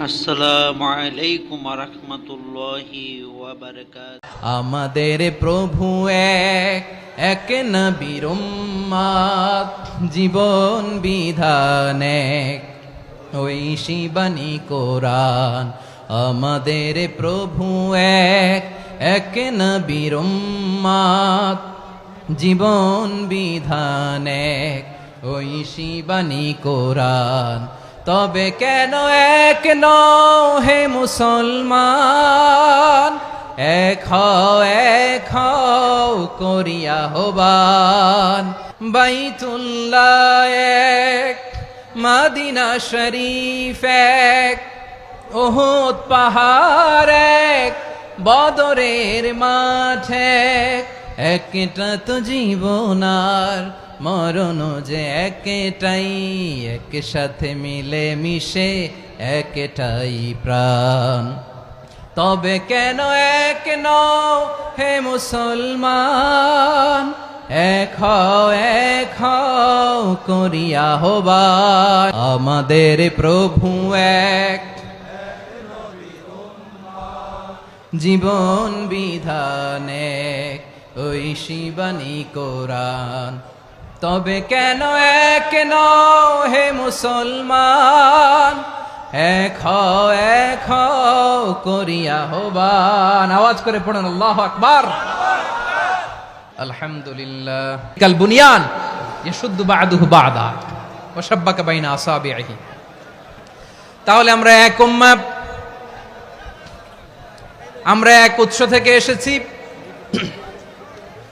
আলাইকুম আমাদের প্রভু এক এক নবীর জীবন বিধান এক। ওই শিবানী কোরআন আমাদের প্রভু এক এক নবীর জীবন বিধান এক। ওই শিবানী কোরআন তবে কেন এক নও হে মুসলমান? এক এক করিয়া হবান। বাইতুল্লাহ এক, মাদিনা শরীফ এক ওহুদ পাহাড় এক, বদরের মাঠে একটা তো জীবনার মরণ যে একটাই এক সাথে মিলে মিশে একটাই প্রাণ। তবে কেন এক নও হে মুসলমান? এক এক করিয়া হবার আমাদের প্রভু এক। জীবন বিধানে ওই শিবানী কোরআন। তবে কেন এক নও হে মুসলমান? এক এক করিয়া হবান আওয়াজ করে পড়ুন, আল্লাহ আকবার। আলহামদুলিল্লাহ। কাল বুনিয়ান, ইয়াশুদ্দু বাদুহু বাদা, ওয়া শাব্বাকা বাইনা আসাবিহি তাহলে আমরা এক উম্মাহ আমরা এক উৎস থেকে এসেছি।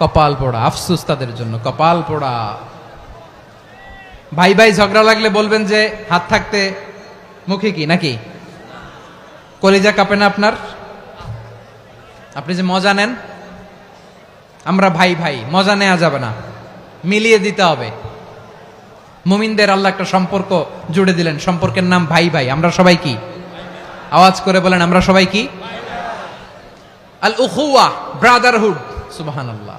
কপাল পোড়া, আফসুস তাদের জন্য, কপাল পোড়া। ভাই ভাই ঝগড়া লাগলে বলবেন যে হাত থাকতে মুখে কি, নাকি? কলিজা কাঁপে না আপনার? আপনি যে মজা নেন, আমরা ভাই ভাই, মজা নেওয়া যাবে না, মিলিয়ে দিতে হবে। মুমিনদের আল্লাহ একটা সম্পর্ক জুড়ে দিলেন, সম্পর্কের নাম ভাই ভাই, আমরা সবাই কি? আওয়াজ করে বলেন, আমরা সবাই কি? আল উখুয়া ব্রাদারহুড, সুবহানাল্লাহ।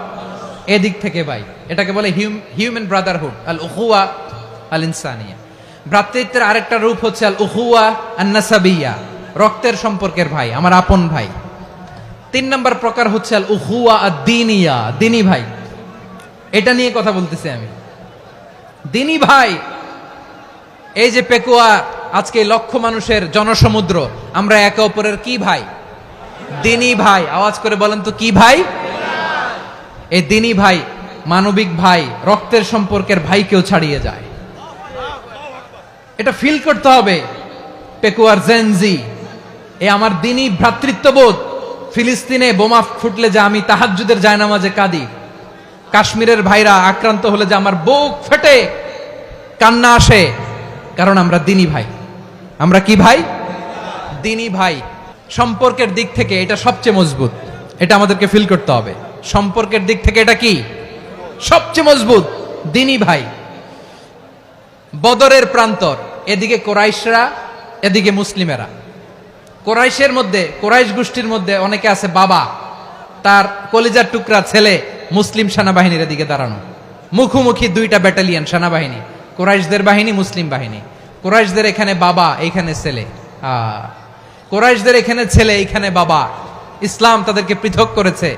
এদিক থেকে ভাই, এটাকে বলে হিউম্যান ব্রাদারহুড আল উহুয়া আল ইনসানিয়া ভ্রাতৃত্বের আরেকটা রূপ হচ্ছে আল উহুয়া আন্নাসাবিয়া, রক্তের সম্পর্কের ভাই, আমার আপন ভাই। তিন নম্বর প্রকার হচ্ছে আল উহুয়া দিনিয়া দিনী ভাই। এটা নিয়ে কথা বলতেছি আমি। দিনী ভাই, এই যে পেকুয়া, আজকে লক্ষ মানুষের জনসমুদ্র, আমরা একে অপরের কি ভাই? দিনী ভাই। আওয়াজ করে বলেন তো কি ভাই? এই দিনী ভাই, মানবিক ভাই, রক্তের সম্পর্কের ভাইকেও ছাড়িয়ে যায়। এটা ফিল করতে হবে, পেকুয়ার জেনজি এ আমার দিনী ভ্রাতৃত্ববোধ। ফিলিস্তিনে বোমা ফুটলে যে আমি তাহাজ্জুদের জায়নামাজে কাঁদি। কাশ্মীরের ভাইরা আক্রান্ত হলে যে আমার বুক ফেটে, কান্না আসে। কারণ আমরা দিনী ভাই। আমরা কি ভাই? দিনী ভাই। সম্পর্কের দিক থেকে এটা সবচেয়ে মজবুত। এটা আমাদেরকে ফিল করতে হবে। সম্পর্কের দিক থেকে এটা কি? সবচেয়ে মজবুত, দিনী ভাই। বদরের প্রান্তর, এদিকে কোরাইশরা, এদিকে মুসলিমেরা। কোরাইশের মধ্যে, কোরাইশ গোষ্ঠীর মধ্যে অনেকে আছে বাবা, তার কলিজার টুকরা ছেলে মুসলিম সেনাবাহিনীর এদিকে দাঁড়ানো। মুখোমুখি দুইটা ব্যাটালিয়ান সেনাবাহিনী, কোরাইশদের বাহিনী, মুসলিম বাহিনী। কোরাইশদের এখানে বাবা, এইখানে ছেলে। কোরাইশদের এখানে ছেলে, এইখানে বাবা। ইসলাম তাদেরকে পৃথক করেছে।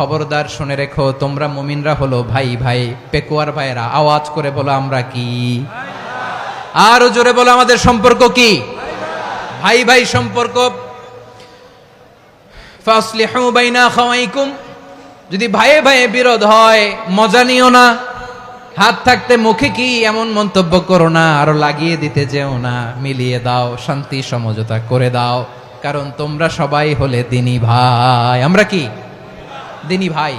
খবরদার শুনে রেখো, তোমরা মুমিনরা হলো ভাই ভাই। পেকুয়ার ভাইরা আওয়াজ করে বলো আমরা কি? আরও জোরে বলো, আমাদের সম্পর্ক কি? ভাই ভাই সম্পর্ক। যদি ভাইয়ে ভাইয়ে বিরোধ হয়, মজা নিও না। হাত থাকতে মুখে কি এমন মন্তব্য করো না, আরও লাগিয়ে দিতে যেও না। মিলিয়ে দাও, শান্তি, সমঝোতা করে দাও। কারণ তোমরা সবাই হলে দিনী ভাই। আমরা কি? দিনী ভাই,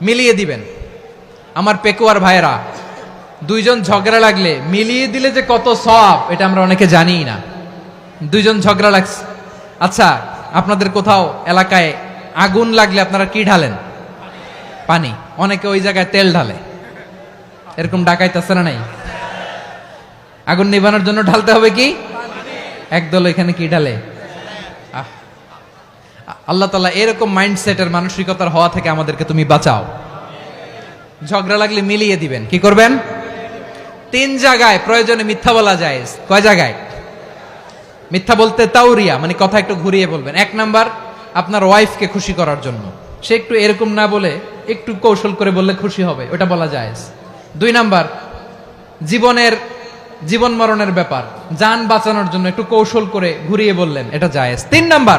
মিলিয়ে দিবেন। আমার পেকুয়ার ভাইয়েরা, দুইজন ঝগড়া লাগলে মিলিয়ে দিলে যে কত সব এটা আমরা অনেকে জানিই না। দুইজন ঝগড়া লাগছে। আচ্ছা আপনাদের কোথাও এলাকায় আগুন লাগলে আপনারা কি ঢালেন? পানি। অনেকে ওই জায়গায় তেল ঢালে। এরকম ডাকাইতেছে না নাই? আগুন নিবানোর জন্য ঢালতে হবে কি? একদল এখানে কি ঢালে? আল্লাহ তালা এরকম মাইন্ডসেটের মানসিকতার হওয়া থেকে আমাদেরকে তুমি বাঁচাও। ঝগড়া লাগলে মিলিয়ে দিবেন। কি করবেন? তিন জায়গায় প্রয়োজনে মিথ্যা বলা যায়। কয় জায়গায়? মিথ্যা বলতে তাউরিয়া মানে কথা একটু ঘুরিয়ে বলবেন। এক নাম্বার, আপনার ওয়াইফকে খুশি করার জন্য। সে একটু এরকম না বলে একটু কৌশল করে বললে খুশি হবে, ওটা বলা যায়। দুই নাম্বার, জীবনের, জীবন মরণের ব্যাপার। যান বাঁচানোর জন্য একটু কৌশল করে ঘুরিয়ে বললেন, এটা জায়েজ তিন নাম্বার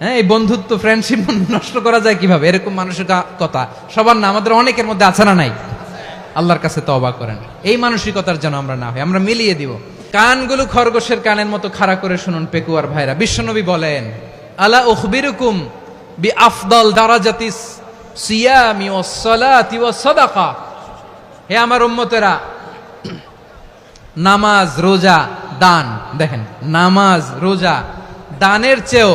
হ্যাঁ এই বন্ধুত্ব ফ্রেন্ডশিপ নষ্ট করা যায় কীভাবে? এরকম মানুষের কথা। সবার না, আমাদের অনেকের মধ্যে আছে না নাই? আল্লাহর কাছে তবা করেন। এই মানসিকতার যেন আমরা না হই, আমরা মিলিয়ে দিব। কানগুলো খরগোশের কানের মতো খাড়া করে শুনুন পেকুয়ার ভাইরা। বিশ্বনবী বলেন, আলা উখবিরুকুম বি আফদল দারাজাতিস সিয়ামি ওয়াস সালাতি ওয়াস সাদাকা হে আমার উম্মতেরা, নামাজ, রোজা, দান। দেখেন, নামাজ, রোজা, দানের চেয়েও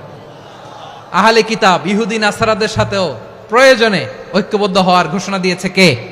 আহলে কিতাব ইহুদিন আসারাদের সাথেও প্রয়োজনে ঐক্যবদ্ধ হওয়ার ঘোষণা দিয়েছে কে?